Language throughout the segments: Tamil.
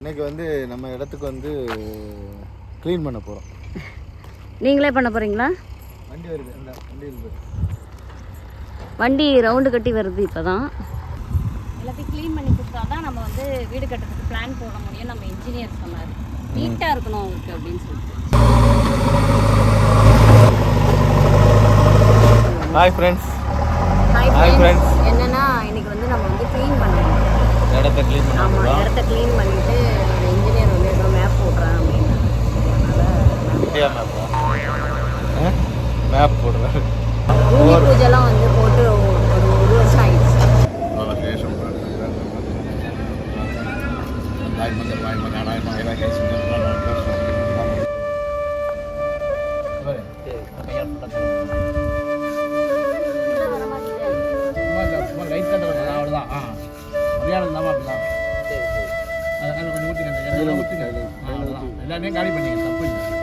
இன்னைக்கு வந்து நம்ம இடத்துக்கு வந்து க்ளீன் பண்ண போகிறோம் நீங்களே பண்ண போகிறீங்களா வண்டி வருது இந்த வண்டி இருக்குது வண்டி ரவுண்டு கட்டி வருது இப்போ தான் எல்லாத்தையும் க்ளீன் பண்ணி கொடுத்தா தான் நம்ம வந்து வீடு கட்டுறதுக்கு பிளான் போட முடியும். நம்ம இன்ஜினியர் சொன்னார் நீட்டாக இருக்கணும் அவங்களுக்கு அப்படின்னு சொல்லிட்டு. Hi friends hi Hi friends friends. என்னன்னா இன்னைக்கு வந்து நம்ம வந்து க்ளீன் பண்ணணும். இடத்த க்ளீன் பண்ண ஆமாம் இடத்த க்ளீன் பண்ணிட்டு ஒரு இன்ஜினியர் வந்து ஏதோ மேப் போடுறேன் அப்படின்னு இந்தியா மேப் மேப் போடுறேன் பூமி பூஜைலாம் வந்து போட்டு ஒரு ஒரு வருஷம் ஆயிடுச்சு எல்லாமே காலி பண்ணீங்க தப்பு இல்லை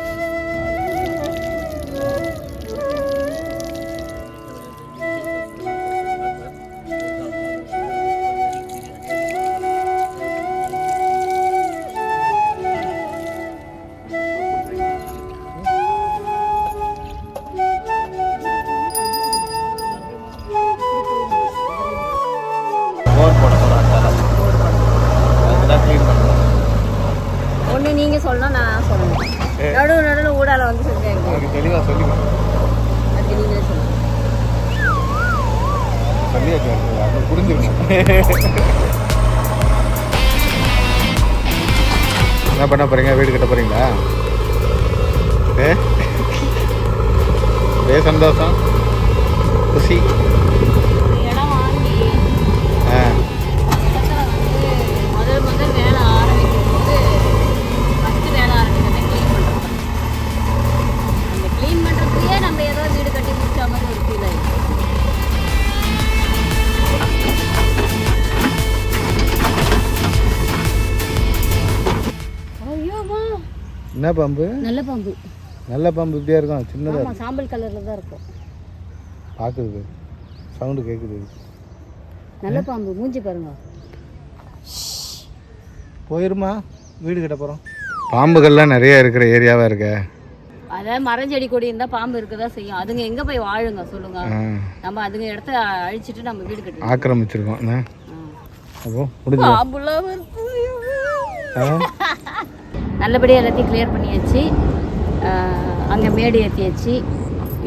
நீங்கள் சொல்லணும் நான் சொல்லணும். நடுவு நடுவில் ஊடால வந்து செஞ்சேன் எனக்கு தெளிவாக சொல்லி அதுக்கு நீங்களே சொல்லணும் சொல்லியாச்சு அது என்ன பண்ண போறீங்க? வீடு கட்ட போறீங்களா? ஏ? சந்தோஷம். குஷி என்ன பாம்பு? நல்ல பாம்பு. நல்ல பாம்பு இப்படியா இருக்கும்? சின்னதாக ஆமாம் சாம்பல் கலரில் தான் இருக்கும். பார்க்குது சவுண்டு கேட்குது நல்ல பாம்பு மூஞ்சி பாருங்க. போயிருமா? வீடு கட்ட போகிறோம் பாம்புகள்லாம் நிறைய இருக்கிற ஏரியாவாக இருக்க? அதான் மரஞ்செடி கொடி இருந்தால் பாம்பு இருக்கதான் செய்யும். அதுங்க எங்கே போய் வாழுங்க சொல்லுங்க. நம்ம அதுங்க இடத்த அழிச்சிட்டு நம்ம வீடு கட்டணும் ஆக்கிரமிச்சிருக்கோம். அப்போ முடிஞ்சு பாம்புலாம் வருது. நல்லபடியாக எல்லாத்தையும் கிளியர் பண்ணியாச்சு. அங்கே மேடு ஏற்றியாச்சு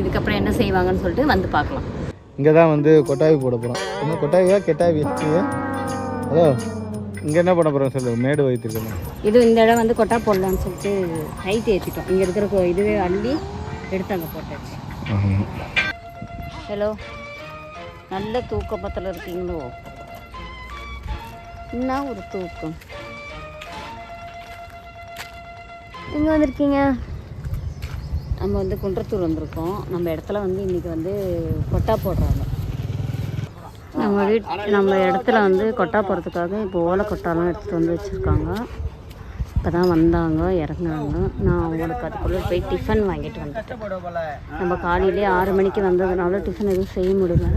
இதுக்கப்புறம் என்ன செய்வாங்கன்னு சொல்லிட்டு வந்து பார்க்கலாம். இங்கே தான் வந்து கொட்டாவி போட போகிறோம் என்ன கொட்டாவியா கெட்டாவி? ஹலோ இங்கே என்ன பண்ண போகிறோம் சொல்லு? மேடு வைத்திருக்கணும். இது இந்த இடம் வந்து கொட்டா போடலான்னு சொல்லிட்டு ஹைட் ஏற்றிட்டோம் இங்கே இருக்கிற கொ- இதுவே அள்ளி எடுத்து அங்கே போட்டாச்சு. ஹலோ நல்ல தூக்கமத்தில் இருக்கீங்களோ? என்ன ஒரு தூக்கம்? எங்கே வந்திருக்கீங்க? நம்ம வந்து குன்றத்தூர் வந்திருக்கோம். நம்ம இடத்துல வந்து இன்றைக்கி வந்து கொட்டா போடுறாங்க. நம்ம வீட் நம்ம இடத்துல வந்து கொட்டா போடுறதுக்காக இப்போ ஓலை கொட்டாலாம் எடுத்துகிட்டு வந்து வச்சுருக்காங்க. இப்போ தான் வந்தாங்க இறங்குனாங்க. நான் அவங்களுக்கு அதுக்குள்ளே போய் டிஃபன் வாங்கிட்டு வந்துட்டேன். நம்ம காலையிலே ஆறு மணிக்கு வந்ததுனால டிஃபன் எதுவும் செய்ய முடியல.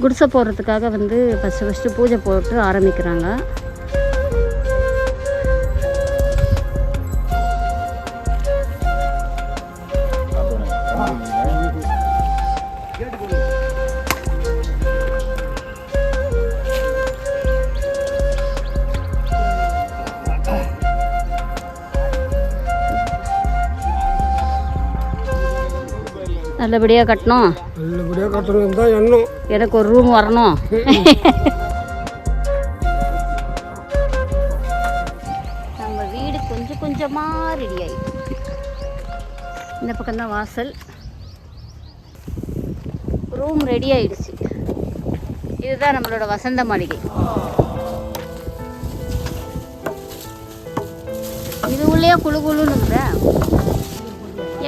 குடிசை போடுறதுக்காக வந்து ஃபஸ்ட்டு ஃபஸ்ட்டு பூஜை போட்டு ஆரம்பிக்கிறாங்க. நல்லபடியாக கட்டணும். நல்லபடியாக கட்டணும் தான் எண்ணம். எனக்கு ஒரு ரூம் வரணும். நம்ம வீடு கொஞ்சம் கொஞ்சமாக ரெடி ஆயிடுச்சு இந்த பக்கம் தான் வாசல். ரூம் ரெடி ஆயிடுச்சு. இதுதான் நம்மளோட வசந்த மாளிகை. இது உள்ளே குழு குழுன்னு.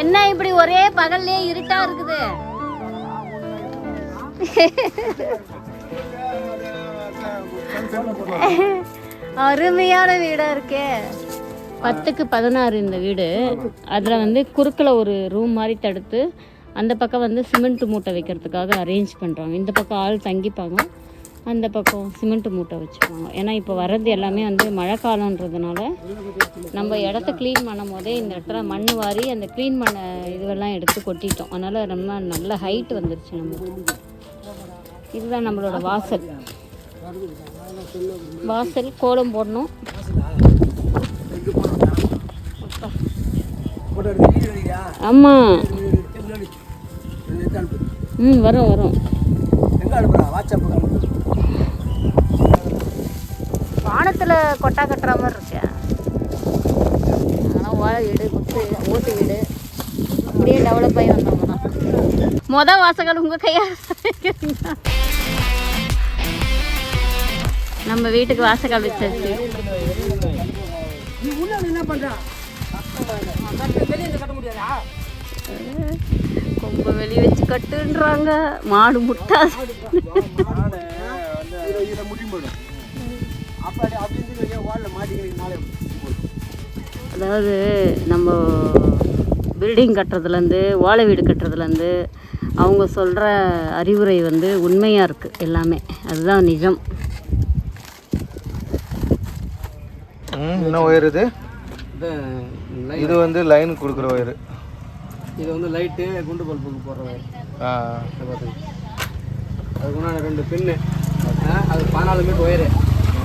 என்ன இப்படி ஒரே பகல்லே இருட்டா இருக்குது? அருமையான வீடா இருக்கே. பத்துக்கு பதினாறு இந்த வீடு. அதில் வந்து குறுக்கில் ஒரு ரூம் மாதிரி தடுத்து அந்த பக்கம் வந்து சிமெண்ட் மூட்டை வைக்கிறதுக்காக அரேஞ்ச் பண்ணுறாங்க இந்த பக்கம் ஆள் தங்கிப்பாங்க. அந்த பக்கம் சிமெண்ட் மூட்டை வச்சுக்குவாங்க ஏன்னா இப்போ வர்றது எல்லாமே வந்து மழை காலன்றதுனால நம்ம இடத்த க்ளீன் பண்ணும் போதே இந்த இடத்துல மண் வாரி அந்த க்ளீன் பண்ண இதுவெல்லாம் எடுத்து கொட்டிட்டோம். அதனால் ரொம்ப நல்ல ஹைட் வந்துருச்சு நம்ம. இதுதான் நம்மளோட வாசல். வாசல் கோலம் போடணும். ஆமாம் ம் வரும் வரும். எங்க அனுப்புறா? வானத்தில் கொட்டா கட்டுற மாதிரி இருக்கு. ஆனால் ஓலை வீடு குத்து ஓட்டு வீடு அப்படியே டெவலப் ஆகி வந்தவங்க தான் மொதல் வாசகங்கள் உங்கள் கையால் நம்ம வீட்டுக்கு வாசகால் வச்சாச்சு. கொம்ப வெளியே வச்சு கட்டுன்றாங்க. மாடு முட்டாது. அப்படி மாட்டிக்கிறீங்க நாளே அதாவது நம்ம பில்டிங் கட்டுறதுலேருந்து ஓலை வீடு கட்டுறதுலேருந்து அவங்க சொல்கிற அறிவுரை வந்து உண்மையாக இருக்குது எல்லாமே. அதுதான் நிஜம். என்ன ஒயர் இது? இது வந்து லைன் கொடுக்குற ஒயர். இது வந்து லைட்டு குண்டு பல்புக்கு போடுற வயர் ஆ. அதுக்கு முன்னாடி ரெண்டு பின்னு. அது பதினாலு மீட்டர் ஒயரு.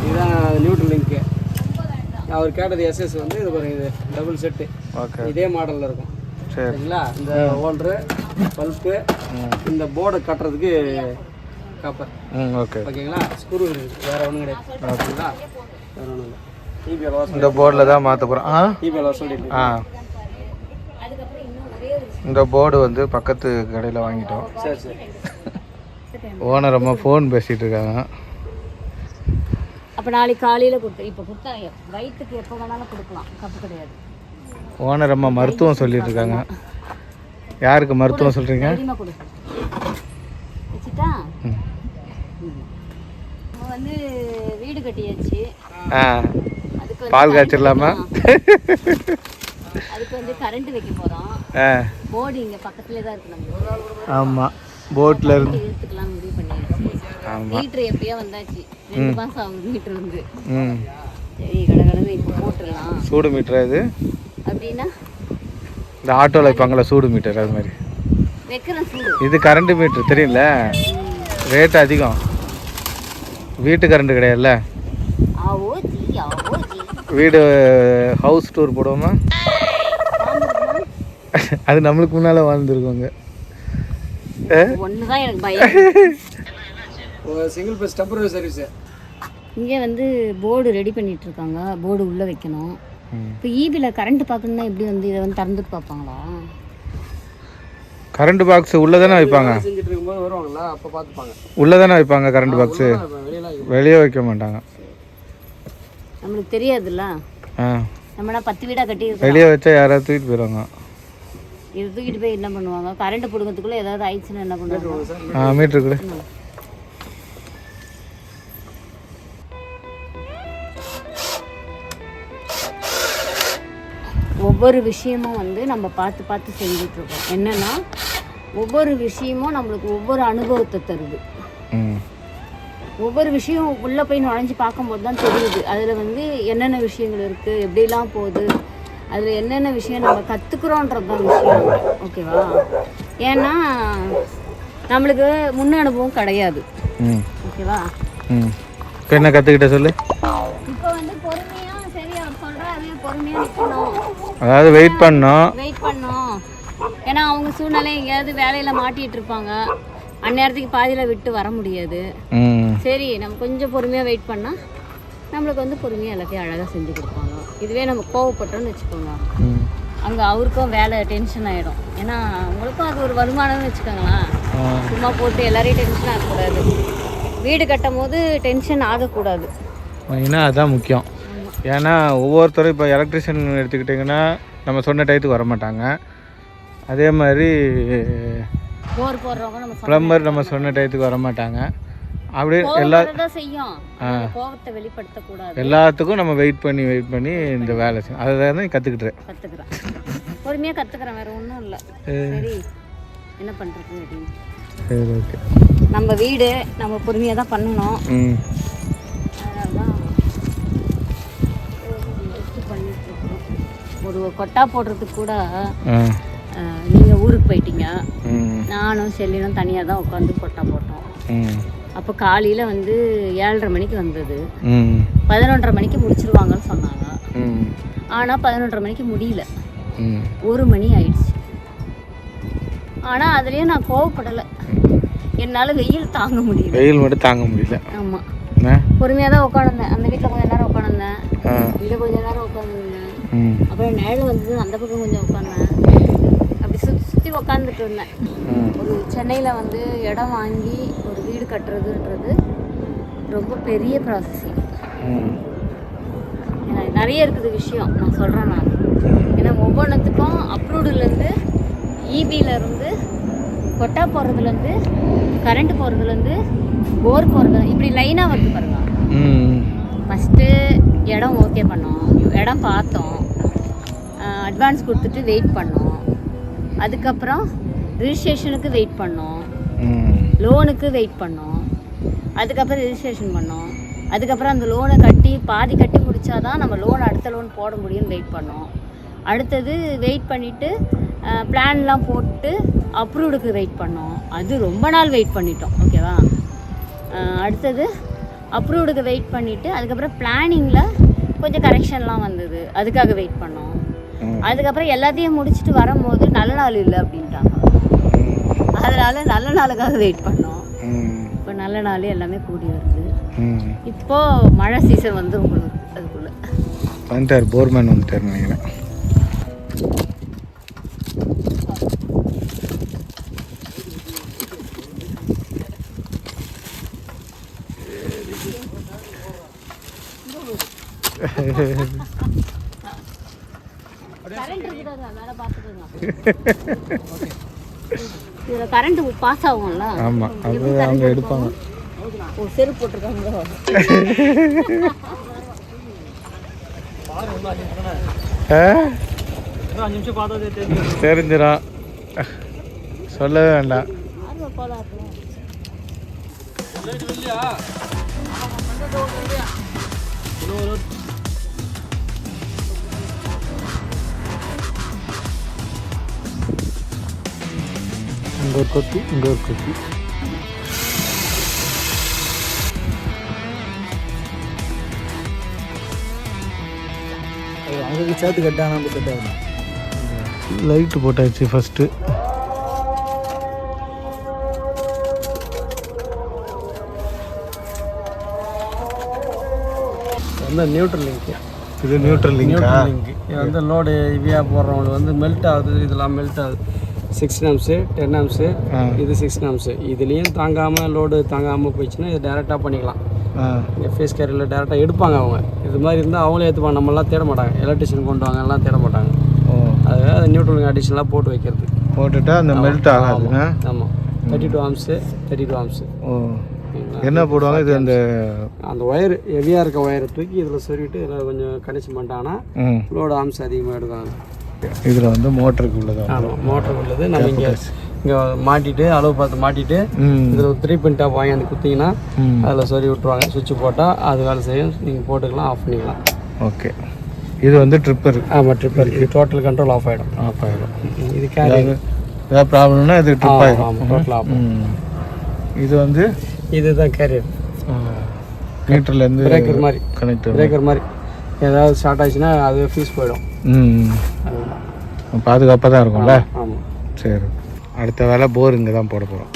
இதுதான் நியூட்ரல் லிங்க்கு அவர் கேட்டது எஸ்எஸ் வந்து இது பாருங்க இது டபுள் செட்டு ஓகே இதே மாடலில் இருக்கும். சரி. சரிங்களா? இந்த ஹோல்டரு பல்ப்பு இந்த போர்டை கட்டுறதுக்கு காப்பர் ம் ஓகே ஓகேங்களா? ஸ்க்ரூ இருக்குது வேறு ஒன்றும் கிடையாது. ஓகேங்களா வேறு ஒன்றும் இல்லை. இந்த போர்டில் தான் மாற்ற போகிறோம் வாசல் ஆ. இந்த போர்டு வந்து பக்கத்து கடையில் வாங்கிட்டோம். சரி சரி. ஓனர் அம்மா ஃபோன் பேசிகிட்டு இருக்காங்க. அப்போ நாளைக்கு காலையில் கொடுத்து இப்போ கொடுத்தா வயிற்றுக்கு எப்போ வேணாலும் கொடுக்கலாம். தப்பு கிடையாது. ஓனர் அம்மா மருத்துவம் சொல்லிட்டு இருக்காங்க யாருக்கு மருத்துவம் சொல்கிறீங்க வச்சுட்டா. நம்ம வந்து வீடு கட்டியாச்சு. பால் காய்ச்சிடலாமா? அதுக்கு வந்து கரண்ட் வைக்க போகிறோம் ஆ. போர்டு இங்கே பக்கத்துலேயே தான் இருக்கு நம்மளுக்கு ஆமாம் போட்டில் இருந்து. இழுத்துக்கலாம் முடிவு பண்ணியாச்சு. ஆமாம் மீட்ரு எப்பயோ வந்தாச்சு. ரெண்டு மாதம் ஆகுது மீட்ரு வந்து ம். சரி கடை கடந்து இப்போ போட்டுடலாம். சூடு மீட்டரா இது? அப்படின்னா? இந்த ஆட்டோவில் வைப்பாங்களே சூடு மீட்டர் அது மாதிரி. இது கரண்ட் மீட்ரு தெரியும்ல? ரேட் அதிகம். வீட்டு கரண்ட் கிடையாதுல்ல? வீடு ஹவுஸ் டூர் போடுவோமா? அது நம்மளுக்கு முன்னால் வாழ்ந்துருக்கோங்க ஒன்று தான் எனக்கு பயம். சிங்கிள் பஸ் டெம்பரரி சர்வீஸு இங்கே வந்து போர்டு ரெடி பண்ணிட்டு இருக்காங்க போர்டு உள்ளே வைக்கணும். இப்போ ஈபியில் கரண்ட் பார்க்கணுன்னா எப்படி வந்து இதை வந்து திறந்துட்டு பார்ப்பாங்களா? கரண்ட் பாக்ஸ் உள்ளே தானே வைப்பாங்க? செஞ்சுட்டு இருக்கும்போது வருவாங்களா? அப்போ பார்த்துப்பாங்க. உள்ளே தானே வைப்பாங்க கரண்ட் பாக்ஸு வெளியே வைக்க மாட்டாங்க. நம்மளுக்கு தெரியாதுல்ல? நம்மனா பத்து வீடாக கட்டி வெளியே வச்சா யாராவது தூக்கிட்டு போயிடுவாங்க. இது தூக்கிட்டு போய் என்ன பண்ணுவாங்க? கரண்ட் பிடுங்கிறதுக்குள்ளே ஏதாவது ஆயிடுச்சுன்னா என்ன பண்ணுவாங்க? ஆ. ஒவ்வொரு விஷயமும் வந்து நம்ம பார்த்து பார்த்து செஞ்சுட்டு இருக்கோம் என்னன்னா ஒவ்வொரு விஷயமும் நம்மளுக்கு ஒவ்வொரு அனுபவத்தை தருது. ஒவ்வொரு விஷயம் உள்ளே போய் நுழைஞ்சு பார்க்கும்போது தான் தெரியுது. அதில் வந்து என்னென்ன விஷயங்கள் இருக்குது எப்படிலாம் போகுது அதில் என்னென்ன விஷயம் நம்ம கற்றுக்குறோன்றது தான் விஷயம். ஓகேவா? ஏன்னா நம்மளுக்கு முன் அனுபவம் கிடையாது. ஓகேவா? என்ன கற்றுக்கிட்ட சொல்லு? அதாவது வெயிட் பண்ணோம் வெயிட் பண்ணோம் ஏன்னா அவங்க சூழ்நிலை எங்கேயாவது வேலையில் மாட்டிகிட்டு இருப்பாங்க. அந்நேரத்துக்கு பாதியில் விட்டு வர முடியாது. சரி நம்ம கொஞ்சம் பொறுமையாக வெயிட் பண்ணால் நம்மளுக்கு வந்து பொறுமையாக எல்லாத்தையும் அழகாக செஞ்சு கொடுப்பாங்க. இதுவே நம்ம கோவப்பட்டோம்னு வச்சுக்கோங்க. அங்கே அவருக்கும் வேலை டென்ஷன் ஆகிடும் ஏன்னா உங்களுக்கும் அது ஒரு வருமானம்னு வச்சுக்கோங்களேன். சும்மா போட்டு எல்லாரையும் டென்ஷன் ஆகக்கூடாது. வீடு கட்டும் போது டென்ஷன் ஆகக்கூடாது. மெயினாக அதுதான் முக்கியம். ஏன்னா ஒவ்வொருத்தரும் இப்போ எலக்ட்ரிஷியன் எடுத்துக்கிட்டிங்கன்னா நம்ம சொன்ன டயத்துக்கு வர மாட்டாங்க அதே மாதிரி போர் போடுறவங்க நம்ம சொன்ன ப்ளம்பர் நம்ம சொன்ன டயத்துக்கு வர மாட்டாங்க அப்படியே எல்லா செய்யும். அந்த கோபத்தை வெளிப்படுத்தக்கூடாது. எல்லாத்துக்கும் நம்ம வெயிட் பண்ணி வெயிட் பண்ணி இந்த வேலை செய்யும் அதை தான் கற்றுக்குறேன் பொறுமையாக கற்றுக்குறேன் வேற ஒன்றும் இல்லை. சரி. என்ன பண்ணுறது சரி ஓகே நம்ம வீடு நம்ம பொறுமையாக தான் பண்ணணும். ஒரு கொட்டா போடுறதுக்கு கூட நீங்கள் ஊருக்கு போயிட்டீங்க. நானும் செல்லினும் தனியாக தான் உட்காந்து கொட்டா போட்டோம். அப்போ காலையில் வந்து ஏழரை மணிக்கு வந்தது. பதினொன்றரை மணிக்கு முடிச்சிருவாங்கன்னு சொன்னாங்க. ஆனால் பதினொன்றரை மணிக்கு முடியல. ஒரு மணி ஆயிடுச்சு. ஆனால் அதுலேயும் நான் கோவப்படலை. என்னால் வெயில் தாங்க முடியல. வெயில் மட்டும் தாங்க முடியல. ஆமாம் பொறுமையாக தான் உட்காந்துருந்தேன் அந்த வீட்டில் கொஞ்ச நேரம் உட்காந்துருந்தேன் இங்கே கொஞ்ச நேரம் உட்காந்துருந்தேன் அப்புறம் நிழல் வந்தது அந்த பக்கம் கொஞ்சம் உட்காந்தேன் அப்படி சுற்றி சுற்றி உட்காந்துட்டு இருந்தேன். ஒரு சென்னையில் வந்து இடம் வாங்கி ஒரு வீடு கட்டுறதுன்றது ரொம்ப பெரிய ப்ராசஸிங் நிறைய இருக்குது விஷயம் நான் சொல்கிறேன் நான். ஏன்னா ஒவ்வொன்றுத்துக்கும் அப்ரூவ்டுலேருந்து இபியிலேருந்து கொட்டா போகிறதுலேருந்து கரண்ட் போகிறதுலேருந்து போர் போகிறது இப்படி லைனாக வருது பாருங்க. ஃபஸ்ட்டு இடம் ஓகே பண்ணோம். இடம் பார்த்தோம். அட்வான்ஸ் கொடுத்துட்டு வெயிட் பண்ணோம். அதுக்கப்புறம் ரிஜிஸ்ட்ரேஷனுக்கு வெயிட் பண்ணோம். லோனுக்கு வெயிட் பண்ணோம். அதுக்கப்புறம் ரெஜிஸ்ட்ரேஷன் பண்ணோம். அதுக்கப்புறம் அந்த லோனை கட்டி பாதி கட்டி முடிச்சாதான் நம்ம லோன் அடுத்த லோன் போட முடியும்னு வெயிட் பண்ணோம். அடுத்தது வெயிட் பண்ணிவிட்டு பிளான்லாம் போட்டு அப்ரூவ்டுக்கு வெயிட் பண்ணோம். அது ரொம்ப நாள் வெயிட் பண்ணிட்டோம் ஓகேவா அடுத்தது அப்ரூவ்டுக்கு வெயிட் பண்ணிவிட்டு அதுக்கப்புறம் பிளானிங்கில் கொஞ்சம் கரெக்ஷன்லாம் வந்தது. அதுக்காக வெயிட் பண்ணோம். அதுக்கப்புறம் எல்லாத்தையும் முடிச்சுட்டு வரும்போது நல்ல நாள் இல்லை அப்படின்ட்டாங்க. அதனால நல்ல நாளுக்காக வெயிட் பண்ணோம். இப்போ நல்ல நாள் எல்லாமே கூடி வருது. இப்போ மழை சீசன் வந்து உங்களுக்கு அதுக்குள்ள. வந்துட்டார் போர்மேன் வந்துட்டார் நினைக்கிறேன் கரண்ட் இருக்குதா வேலை பார்த்துட்டு இதில் கரண்ட் பாஸ் ஆகும்ல. ஆமாம் அது அவங்க எடுப்பாங்க. ஓ செருப்பு போட்டிருக்காங்களோ தெரிஞ்சிடும் சொல்லவே வேண்டாம். இங்கே ஒரு கொத்தி இங்கே ஒரு கொத்தி அவங்களுக்கு சேர்த்து கட்டான நம்ம செட் ஆகும்? லைட்டு போட்டாச்சு ஃபஸ்ட்டு வந்து நியூட்ரல் லிங்க் இது நியூட்ரல் லிங்கா நியூட்ரல் லிங்க் இது வந்து லோடு ஹெவியாக போடுறவங்களுக்கு வந்து மெல்ட் ஆகுது இதெல்லாம் மெல்ட் ஆகுது. சிக்ஸ் நாம்ஸு டென் நாம்ஸு ஆ. இது சிக்ஸ் நாம்ஸு இதுலேயும் தாங்காமல் லோடு தாங்காமல் போயிடுச்சுன்னா இது டேரெக்டாக பண்ணிக்கலாம். ஃபேஸ் கேரியரில் டேரெக்டாக எடுப்பாங்க அவங்க. இது மாதிரி இருந்தால் அவங்களே ஏற்றுப்பாங்க நம்மளாம் தேட மாட்டாங்க. எலக்ட்ரிஷியன் கொண்டு வாங்க எல்லாம் தேட மாட்டாங்க. அதுக்காக அது நியூட்ரல் அடிஷனலாக போட்டு வைக்கிறது. போட்டுட்டா அந்த மெல்ட் ஆகாதுங்க? ஆமாம் thirty two amps thirty two amps என்ன போடுவாங்க? இது அந்த அந்த ஒயர் ஹெவியாக இருக்க ஒயரை தூக்கி இதில் சொருவிட்டு இதில் கொஞ்சம் கனெக்ஷன் பண்ணிட்டாங்கன்னா லோடு ஆம்ஸ் அதிகமாக எடுக்கும் இதில் வந்து மோட்டருக்கு உள்ளதா ஆமாம் மோட்டர் உள்ளது. நம்ம இங்கே இங்கே மாட்டிட்டு அளவு பார்த்து மாட்டிட்டு இதில் ஒரு த்ரீ பின் டாப் வாங்கி வந்து குத்திங்கன்னா அதில் சொருவி விட்ருவாங்க சுவிட்ச் போட்டால் அது வேலை செய்யும். நீங்கள் போட்டுக்கலாம் ஆஃப் பண்ணிக்கலாம். ஓகே. இது வந்து ட்ரிப்பர் ஆமாம் ட்ரிப்பர் இது டோட்டல் கண்ட்ரோல் ஆஃப் ஆகிடும் ஆஃப் ஆகிடும் இது கேரி ஏதாவது ப்ராப்ளம்னா இது ட்ரிப் ஆகிடும் ஆமாம் டோட்டல் ஆஃப் இது வந்து இதுதான் கேரியர் மீட்டர்லேருந்து பிரேக்கர் மாதிரி. கனெக்ட் பிரேக்கர் மாதிரி. ஏதாவது ஸ்டார்ட் ஆச்சுன்னா அது ஃபீஸ் போயிடும். ம் பாதுகாப்பாக தான் இருக்கும்ல? ஆமாம் சரி. அடுத்த வேலை போர் இங்கே தான் போட போகிறோம்